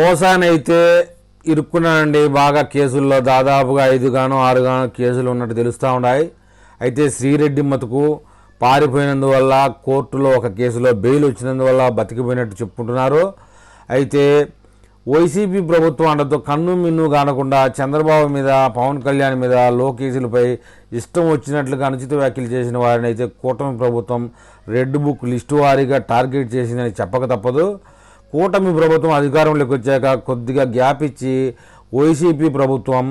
ఓసానైతే ఇరుక్కున్నానండి బాగా కేసుల్లో దాదాపుగా ఐదు గాను ఆరు గాను కేసులు ఉన్నట్టు తెలుస్తూ ఉన్నాయి అయితే శ్రీరెడ్డి మతుకు పారిపోయినందువల్ల కోర్టులో ఒక కేసులో బెయిల్ వచ్చినందువల్ల బతికిపోయినట్టు చెప్పుకుంటున్నారు. అయితే వైసీపీ ప్రభుత్వం అండతో కన్ను మిన్ను కానకుండా చంద్రబాబు మీద పవన్ కళ్యాణ్ మీద లోకేసులపై ఇష్టం వచ్చినట్లుగా అనుచిత వ్యాఖ్యలు చేసిన వారిని అయితే కూటమి ప్రభుత్వం రెడ్ బుక్ లిస్టు వారీగా టార్గెట్ చేసిందని చెప్పక తప్పదు. కూటమి ప్రభుత్వం అధికారంలోకి వచ్చాక కొద్దిగా గ్యాప్ ఇచ్చి వైసీపీ ప్రభుత్వం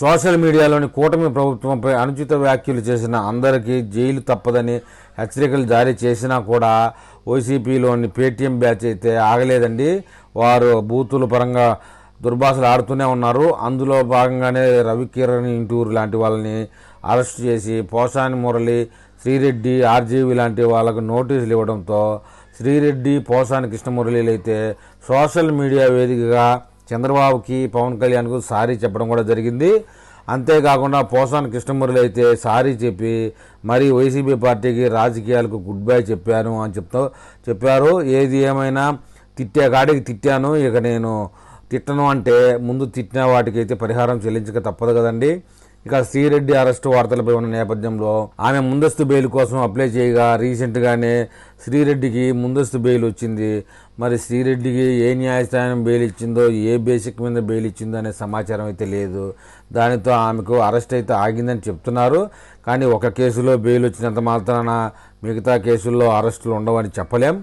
సోషల్ మీడియాలోని కూటమి ప్రభుత్వంపై అనుచిత వ్యాఖ్యలు చేసిన అందరికీ జైలు తప్పదని హెచ్చరికలు జారీ చేసినా కూడా వైసీపీలోని పేటీఎం బ్యాచ్ అయితే ఆగలేదండి. వారు బూతుల పరంగా దుర్భాషలు ఆడుతూనే ఉన్నారు. అందులో భాగంగానే రవికిరణ్ ఇంటూరు లాంటి వాళ్ళని అరెస్ట్ చేసి పోసాని మురళి శ్రీరెడ్డి ఆర్జీవి లాంటి వాళ్ళకు నోటీసులు ఇవ్వడంతో శ్రీరెడ్డి పోసాని కృష్ణమురళీలు అయితే సోషల్ మీడియా వేదికగా చంద్రబాబుకి పవన్ కళ్యాణ్కు సారీ చెప్పడం కూడా జరిగింది. అంతేకాకుండా పోసాని కృష్ణమురళి అయితే సారీ చెప్పి మరి వైసీపీ పార్టీకి రాజకీయాలకు గుడ్ బై చెప్పాను అని చెప్తూ చెప్పారు. ఏది ఏమైనా తిట్టే కాడికి తిట్టాను. ఇక నేను తిట్టను అంటే ముందు తిట్టిన వాటికి అయితే పరిహారం చెల్లించక తప్పదు కదండి. ఇక శ్రీరెడ్డి అరెస్టు వార్తలపై ఉన్న నేపథ్యంలో ఆమె ముందస్తు బెయిల్ కోసం అప్లై చేయగా రీసెంట్గానే శ్రీరెడ్డికి ముందస్తు బెయిల్ వచ్చింది. మరి శ్రీరెడ్డికి ఏ న్యాయస్థానం బెయిల్ ఇచ్చిందో ఏ బేసిక్ మీద బెయిల్ ఇచ్చిందో అనే సమాచారం అయితే లేదు. దానితో ఆమెకు అరెస్ట్ అయితే ఆగిందని చెప్తున్నారు. కానీ ఒక కేసులో బెయిల్ వచ్చినంత మాత్రాన మిగతా కేసుల్లో అరెస్టులు ఉండవని చెప్పలేం.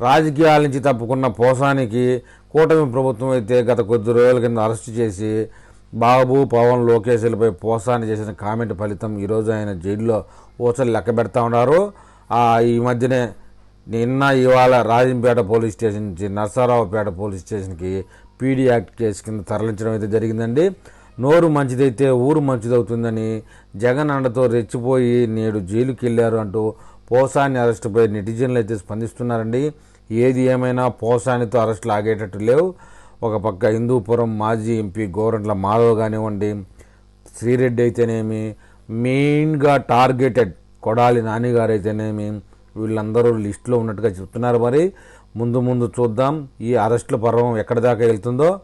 రాజకీయాల నుంచి తప్పుకున్న పోసానికి కూటమి ప్రభుత్వం అయితే గత కొద్ది రోజుల కింద అరెస్టు చేసి బాబు పవన్ లోకేష్లపై పోసాని చేసిన కామెంట్ ఫలితం ఈరోజు ఆయన జైల్లో ఊచలు లెక్క పెడతా ఉన్నారు. ఈ మధ్యనే నిన్న ఇవాళ రాజంపేట పోలీస్ స్టేషన్ నుంచి నర్సారావుపేట పోలీస్ స్టేషన్కి పీడీ యాక్ట్ కేసు కింద తరలించడం అయితే జరిగిందండి. నోరు మంచిదైతే ఊరు మంచిదవుతుందని జగన్ అండతో రెచ్చిపోయి నేడు జైలుకి వెళ్ళారు అంటూ పోసాని అరెస్టుపై నెటిజన్లు అయితే స్పందిస్తున్నారండి. ఏది ఏమైనా పోసానితో అరెస్టులు ఆగేటట్టు లేవు. ఒక పక్క హిందూపురం మాజీ ఎంపీ గోరంట్ల మాధవ్ కానివ్వండి శ్రీరెడ్డి అయితేనేమి మెయిన్గా టార్గెటెడ్ కొడాలి నానిగారు అయితేనేమి వీళ్ళందరూ లిస్టులో ఉన్నట్టుగా చెప్తున్నారు మరి. ముందు ముందు చూద్దాం ఈ అరెస్టుల పర్వం ఎక్కడి దాకా వెళ్తుందో.